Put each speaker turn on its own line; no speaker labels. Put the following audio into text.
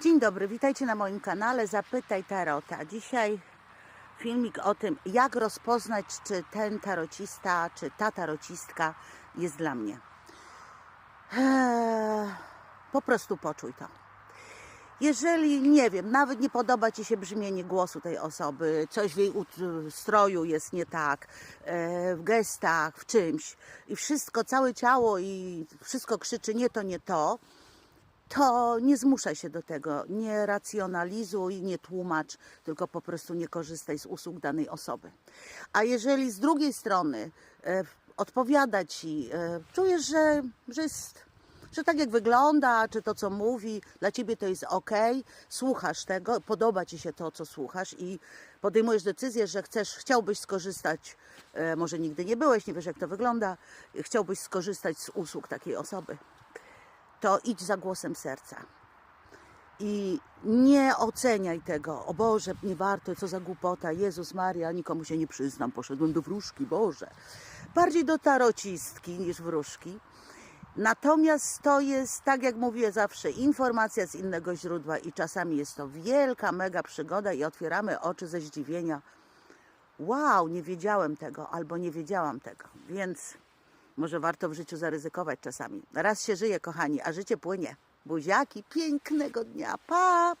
Dzień dobry, witajcie na moim kanale Zapytaj Tarota. Dzisiaj filmik o tym, jak rozpoznać, czy ten tarocista, czy ta tarocistka jest dla mnie. Eee, po prostu poczuj to. Jeżeli, nie wiem, nawet nie podoba Ci się brzmienie głosu tej osoby, coś w jej stroju jest nie tak, e, w gestach, w czymś i wszystko, całe ciało i wszystko krzyczy nie to, nie to, to nie zmuszaj się do tego, nie racjonalizuj, nie tłumacz, tylko po prostu nie korzystaj z usług danej osoby. A jeżeli z drugiej strony e, odpowiada ci, e, czujesz, że, że jest że tak jak wygląda, czy to co mówi, dla ciebie to jest ok, słuchasz tego, podoba ci się to, co słuchasz i podejmujesz decyzję, że chcesz, chciałbyś skorzystać, e, może nigdy nie byłeś, nie wiesz jak to wygląda, chciałbyś skorzystać z usług takiej osoby, to idź za głosem serca. I nie oceniaj tego, o Boże, nie warto, co za głupota, Jezus Maria, nikomu się nie przyznam, poszedłem do wróżki, Boże. Bardziej do tarocistki niż wróżki. Natomiast to jest, tak jak mówię zawsze, informacja z innego źródła i czasami jest to wielka, mega przygoda i otwieramy oczy ze zdziwienia. Wow, nie wiedziałem tego albo nie wiedziałam tego, więc może warto w życiu zaryzykować czasami. Raz się żyje, kochani, a życie płynie. Buziaki, pięknego dnia, pa!